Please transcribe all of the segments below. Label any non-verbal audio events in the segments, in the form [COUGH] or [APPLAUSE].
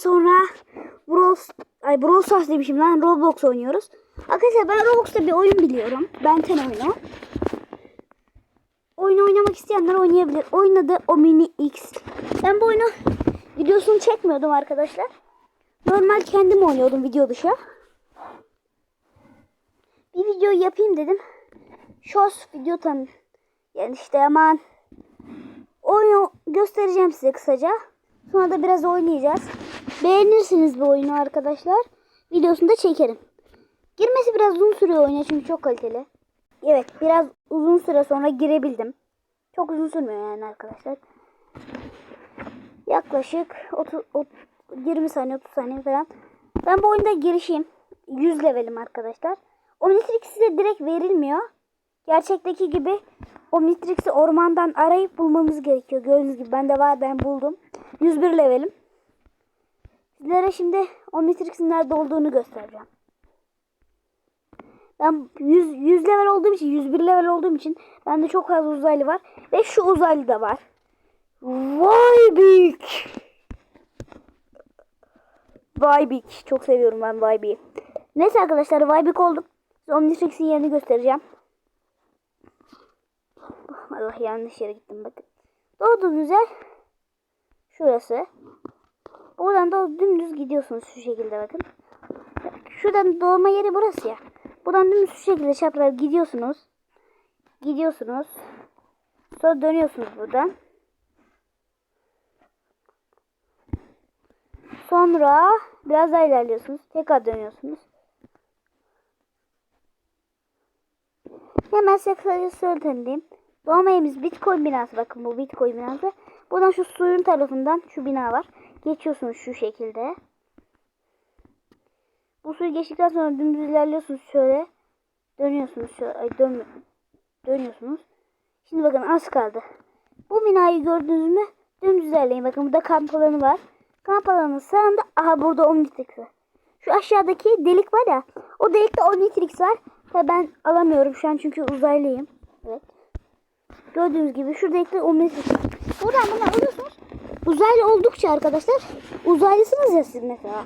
sonra Brawl, ay Brawl Stars demişim lan Roblox oynuyoruz. Arkadaşlar ben Roblox'ta bir oyun biliyorum. Benten oyunu. Oyunu oynamak isteyenler oynayabilir. Oyun adı Omni X. Ben bu oyunu videosunu çekmiyordum arkadaşlar. Normal kendim oynuyordum video dışı. Bir video yapayım dedim. Shorts video tan yani işte aman oyunu göstereceğim size kısaca. Sonra da biraz oynayacağız. Beğenirsiniz bu oyunu arkadaşlar. Videosunu da çekerim. Girmesi biraz uzun sürüyor oyuna çünkü çok kaliteli. Evet biraz uzun süre sonra girebildim. Çok uzun sürmüyor yani arkadaşlar. Yaklaşık 30, 30 20 saniye 30 saniye falan. Ben bu oyunda girişeyim. 100 levelim arkadaşlar. Omnitrix size direkt verilmiyor. Gerçekteki gibi Omnitrix'i ormandan arayıp bulmamız gerekiyor. Gördüğünüz gibi bende var ben buldum. 101 levelim. Sizlere şimdi Omnitrix'in nerede olduğunu göstereceğim. Ben 100, 100 level olduğum için 101 level olduğum için bende çok fazla uzaylı var. Ve şu uzaylı da var. Vay büyük. Vybik. Çok seviyorum ben Vybik'i. Neyse arkadaşlar Vybik oldum. Size Omnitrix'in yerini göstereceğim. Allah yanlış yere gittim bakın. Doğduğunuz yer şurası. Buradan da dümdüz gidiyorsunuz şu şekilde bakın. Şuradan doğma yeri burası ya. Buradan dümdüz şu şekilde çapraz gidiyorsunuz. Gidiyorsunuz. Sonra dönüyorsunuz buradan. Sonra biraz daha ilerliyorsunuz. Tekrar dönüyorsunuz. Hemen size kısaca söyleyeyim. Doğma yerimiz Bitcoin binası. Bakın bu Bitcoin binası. Buradan şu suyun tarafından şu bina var. Geçiyorsunuz şu şekilde. Bu suyu geçtikten sonra dümdüz ilerliyorsunuz şöyle. Dönüyorsunuz şöyle. Ay, dön, dönüyorsunuz. Şimdi bakın az kaldı. Bu binayı gördünüz mü? Dümdüz ilerleyin. Bakın burada kamp alanı var. Kamp alanının sağında aha burada Omnitrix var. Şu aşağıdaki delik var ya. O delikte Omnitrix var. Ve ben alamıyorum şu an çünkü uzaylıyım. Evet. Gördüğünüz gibi şu delikte Omnitrix var. Buradan alıyorsunuz. Uzaylı oldukça arkadaşlar. Uzaylısınız ya siz mesela.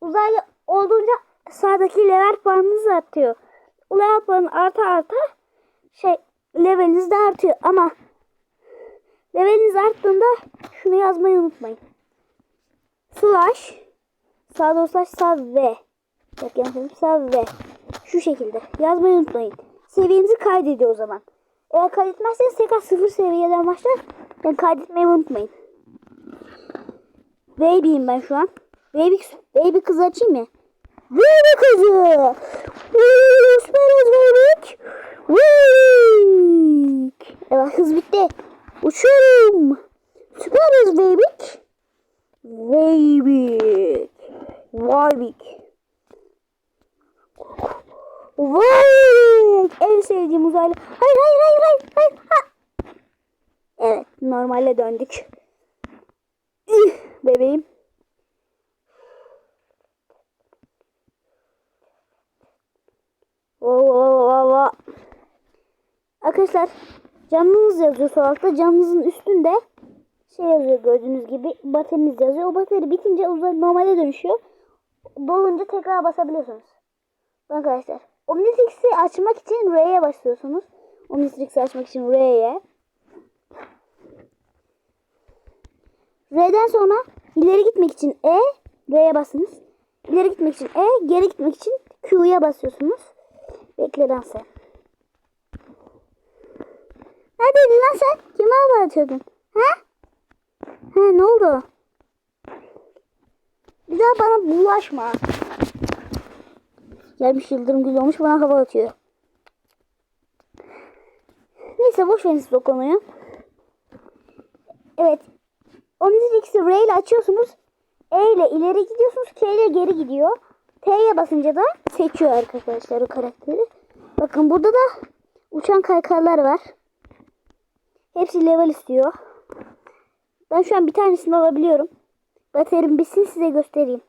Uzaylı olduğunca sağdaki level puanınız artıyor. Level puanı arta arta şey leveliniz de artıyor ama leveliniz arttığında şunu yazmayı unutmayın. Slash sağda slash sağ V Bak yanlış sağ V şu şekilde yazmayı unutmayın. Seviyenizi kaydediyor o zaman. Eğer kaydetmezseniz tekrar sıfır seviyeden başlar. Yani kaydetmeyi unutmayın. Baby'yim ben şu an. Baby, baby kız açayım mı? Baby kızı. Uçmuyoruz baby. Week. Evet hız bitti. Uçuyorum. Süperiz baby. Baby. Baby. Vay! En sevdiğim uzaylı. Hayır hayır hayır hayır. hayır. Ha. Evet normale döndük. Bebeğim. Wow. Arkadaşlar canınız yazıyor sol altta. Canınızın üstünde şey yazıyor gördüğünüz gibi bateriniz yazıyor. O bateri bitince uzay normale dönüşüyor. Dolunca tekrar basabiliyorsunuz. Arkadaşlar Omnitrix'i açmak için R'ye basıyorsunuz. Omnitrix'i açmak için R'ye. R'den sonra ileri gitmek için E, R'ye basınız. İleri gitmek için E, geri gitmek için Q'ya basıyorsunuz. Bekle lan sen. Neredeydin lan sen? Kime hava atıyordun? Ha? Ha ne oldu? Bir daha bana bulaşma. Gelmiş yıldırım gül olmuş bana hava atıyor. Neyse boş verin siz o konuyu. Evet. Omnitrix'i R ile açıyorsunuz. E ile ileri gidiyorsunuz. K ile geri gidiyor. T'ye basınca da seçiyor arkadaşlar o karakteri. Bakın burada da uçan kaykaylar var. Hepsi level istiyor. Ben şu an bir tanesini alabiliyorum. Baterim bitsin size göstereyim.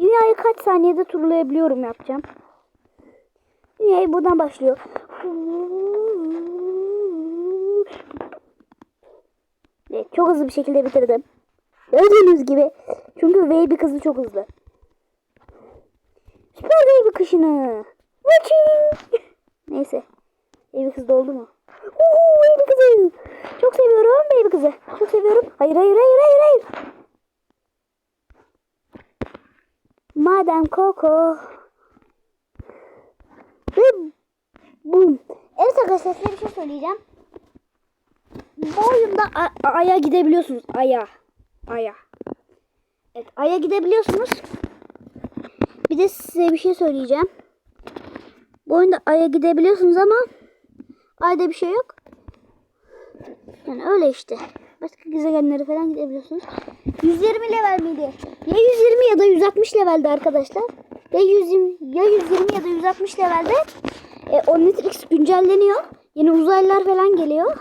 Dünyayı kaç saniyede turlayabiliyorum yapacağım. Dünyayı buradan başlıyor. Çok hızlı bir şekilde bitirdim. Gördüğünüz gibi. Çünkü Baby kızı çok hızlı. Süper Baby kışını. Neyse. Baby kız doldu mu? Oo, Baby kızı. Çok seviyorum Baby kızı. Çok seviyorum. Hayır hayır hayır hayır hayır. Madem Coco. Ve bum. Evet arkadaşlar size bir şey söyleyeceğim. Bu oyunda Ay'a gidebiliyorsunuz. Ay'a. Ay'a. Evet Ay'a gidebiliyorsunuz. Bir de size bir şey söyleyeceğim. Bu oyunda Ay'a gidebiliyorsunuz ama Ay'da bir şey yok. Yani öyle işte. Başka gezegenlere falan gidebiliyorsunuz. 120 level miydi? Ya 120 ya da 160 levelde arkadaşlar. Ya 120 ya 120 ya da 160 levelde e, Omnitrix güncelleniyor. Yeni uzaylılar falan geliyor.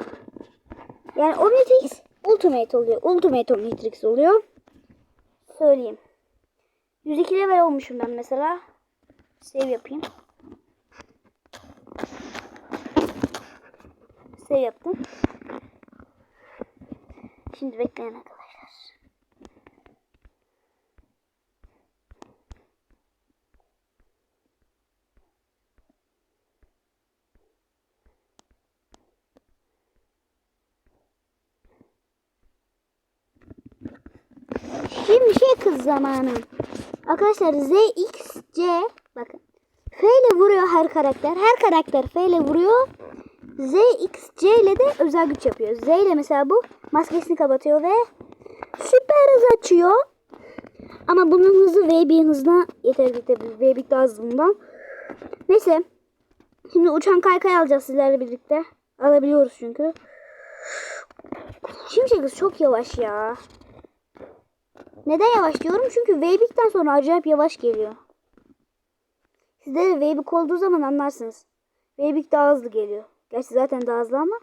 Yani Omnitrix Ultimate oluyor. Ultimate Omnitrix oluyor. Söyleyeyim. 102 level olmuşum ben mesela. Save yapayım. Save yaptım. Şimdi bekleyin arkadaşlar. Şimdi şey kız zamanı. Arkadaşlar ZXC bakın. F ile vuruyor her karakter. Her karakter F ile vuruyor. ZXC ile de özel güç yapıyor. Z ile mesela bu maskesini kapatıyor ve süper hız açıyor. Ama bunun hızı V1'in hızına yeterli tabii. V1 daha hızlı bundan. Neyse. Şimdi uçan kaykay alacağız sizlerle birlikte. Alabiliyoruz çünkü. Şimşek hız çok yavaş ya. Neden yavaş diyorum? Çünkü V1'den sonra acayip yavaş geliyor. Sizde de V1 olduğu zaman anlarsınız. V1 daha hızlı geliyor. Gerçi zaten daha hızlı ama.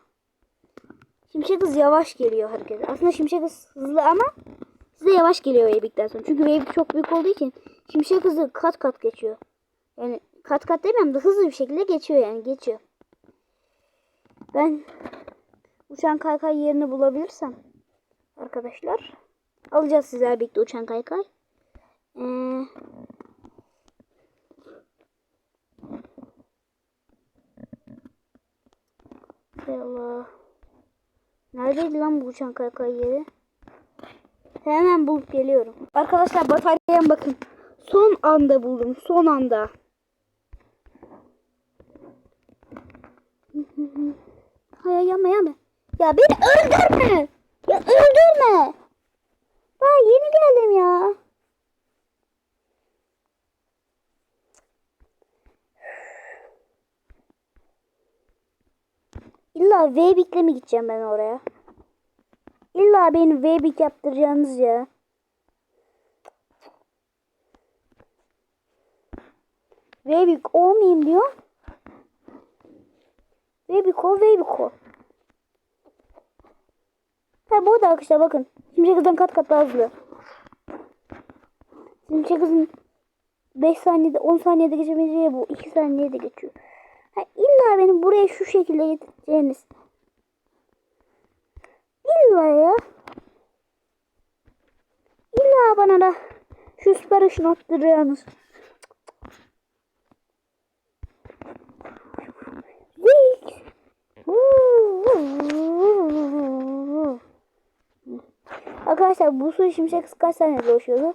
Şimşek hız yavaş geliyor hareket. Aslında şimşek hız hızlı ama size yavaş geliyor V1'den sonra. Çünkü V1 çok büyük olduğu için şimşek hızı kat kat geçiyor. Yani kat kat demem de hızlı bir şekilde geçiyor yani geçiyor. Ben uçan kaykay yerini bulabilirsem arkadaşlar alacağız sizler birlikte uçan kaykay. Ee, Hay Allah. Neredeydi lan bu uçan kaykay yeri? Hemen bulup geliyorum. Arkadaşlar bataryaya bakın. Son anda buldum. Son anda. [LAUGHS] Hayır yapma yapma. Ya beni öldürme. Ya öldürme. Geldim ya. İlla V-Big'le mi gideceğim ben oraya? İlla beni V-Big yaptıracaksınız ya. V-Big olmayayım diyor. V-Big ol, V-Big ol. Ha bu da arkadaşlar bakın. Şimşek hızdan kat kat daha hızlı. Şimşek hızın 5 saniyede 10 saniyede geçemeyeceği bu 2 saniyede geçiyor. Ha, illa beni buraya şu şekilde getireceğiniz. İlla ya. İlla bana da şu süper ışın. Zek. Arkadaşlar bu su şimşek kaç saniyede dolaşıyordu?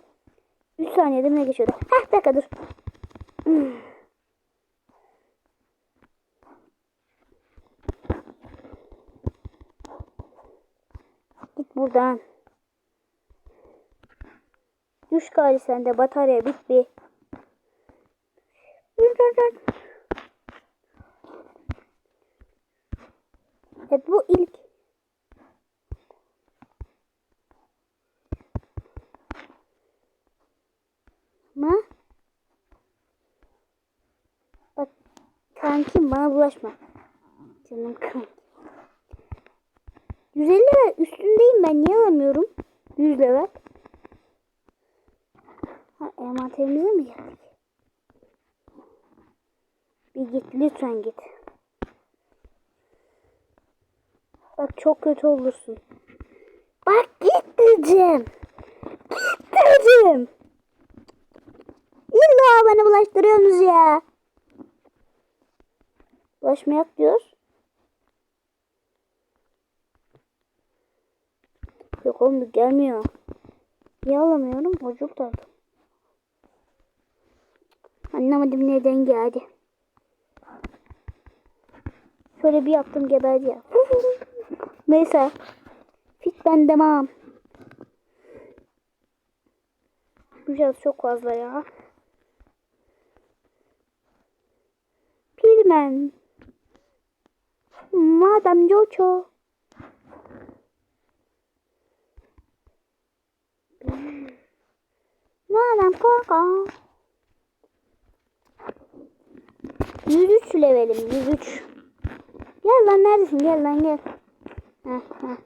3 saniyede mi geçiyordu? Heh bir dakika dur. Git buradan. Düş gari sende batarya bit bir. Evet bu ilk. Ama bak kankim bana bulaşma. Canım kankim. 150 level üstündeyim ben niye alamıyorum? 100 level. Ha envanterimize mi geldik? Bir git lütfen git. Bak çok kötü olursun. Bak git diyeceğim. Öldüm. İlla bana bulaştırıyorsunuz ya. Bulaşmayak diyoruz. Yok oğlum gelmiyor. Niye alamıyorum? Çocuk da. Anlamadım neden geldi. Şöyle bir yaptım geberdi ya. [LAUGHS] Neyse. Fit ben demem. Biraz çok fazla ya. Pilmen. Madam Jojo. Madam Coco. 103 levelim 103. Gel lan neredesin gel lan gel. Heh, heh.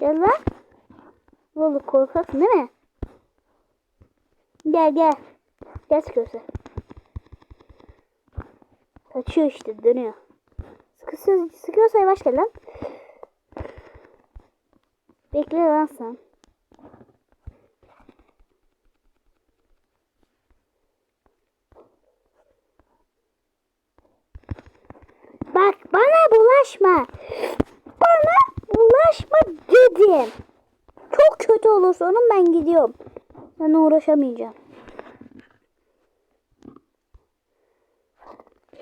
Gel lan. Ne oldu değil mi? Gel gel. Gel sıkıyorsa. Kaçıyor işte dönüyor. Sıkıyorsa, sıkıyorsa yavaş gel lan. Bekle lan sen. Bak bana bulaşma. Bana bulaşma dedim. Çok kötü olur sonum ben gidiyorum. Ben uğraşamayacağım.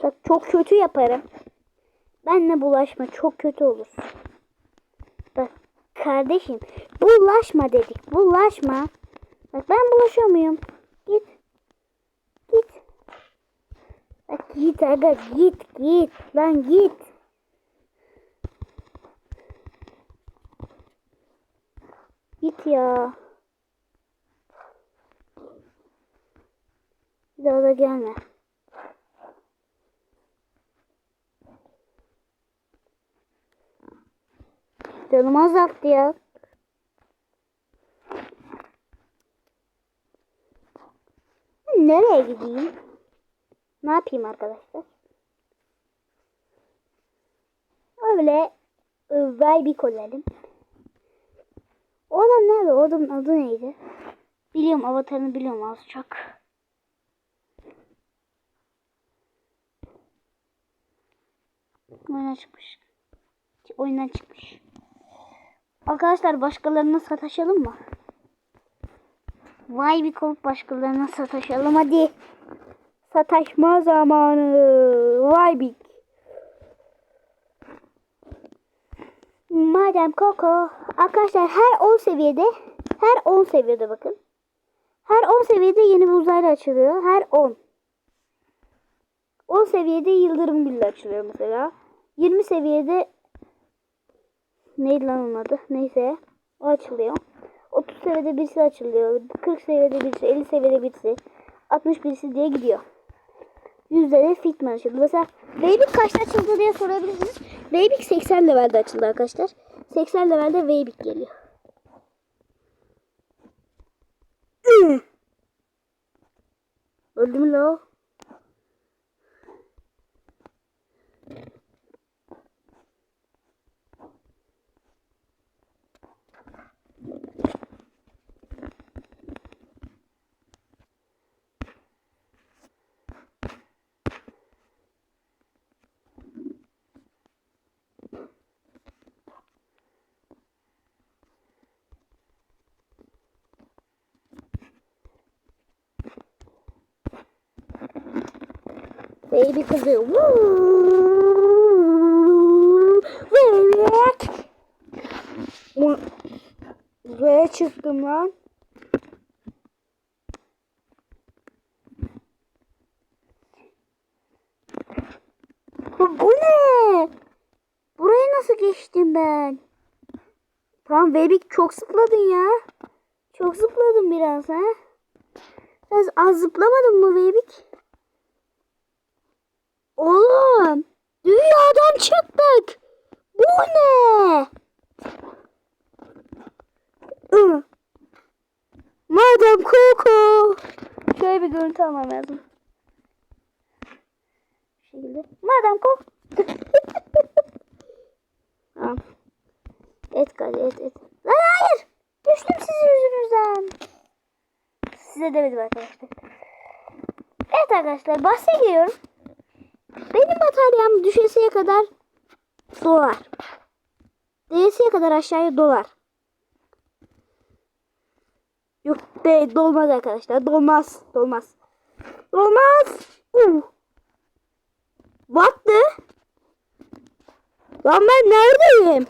Bak çok kötü yaparım. Benle bulaşma çok kötü olur. Bak kardeşim bulaşma dedik bulaşma. Bak ben bulaşıyor muyum? Git. Git. Bak git aga git git. Lan git. Git ya. Bir daha da gelme. Canımı azalttı ya. Nereye gideyim? Ne yapayım arkadaşlar? Öyle ıvvay bir kolelim. O nerede? O adı neydi? Biliyorum avatarını biliyorum az çok. Oyuna çıkmış. Oyundan çıkmış. Arkadaşlar başkalarına sataşalım mı? Vay bir kolup başkalarına sataşalım hadi. Sataşma zamanı. Vay bir. Madem Coco. Arkadaşlar her 10 seviyede her 10 seviyede bakın. Her 10 seviyede yeni bir uzaylı açılıyor. Her 10. 10 seviyede yıldırım güllü açılıyor mesela. 20 seviyede neydi lan onun adı? Neyse. O açılıyor. 30 seviyede birisi açılıyor. 40 seviyede birisi, 50 seviyede birisi, 60 birisi diye gidiyor. Yüzde de fitman açıldı. Mesela Weybik kaçta açıldı diye sorabilirsiniz. Weybik 80 levelde açıldı arkadaşlar. 80 levelde Weybik geliyor. Öldü mü la o? Baby kızı. Buraya çıktım lan. Bu, ne? Buraya nasıl geçtim ben? Tamam Bebek çok zıpladın ya. Çok zıpladın biraz ha. Biraz az zıplamadın mı Bebek? Oğlum dünyadan çıktık. Bu ne? Madem Coco. Şöyle bir görüntü almam lazım. Şekilde. Madem Coco. [LAUGHS] tamam. Et hadi et et. Lan hayır. Düştüm sizin yüzünüzden. Size demedim arkadaşlar. Evet arkadaşlar bahse. Benim bataryam düşesiye kadar dolar. Değesiye kadar aşağıya dolar. Yok be dolmaz arkadaşlar. Dolmaz. Dolmaz. Dolmaz. Uh. The? Lan ben neredeyim?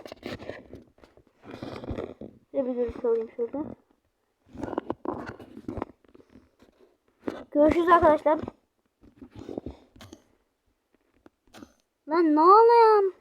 Bir bir görüş alayım şurada. Görüşürüz arkadaşlar. Lan ne oluyor?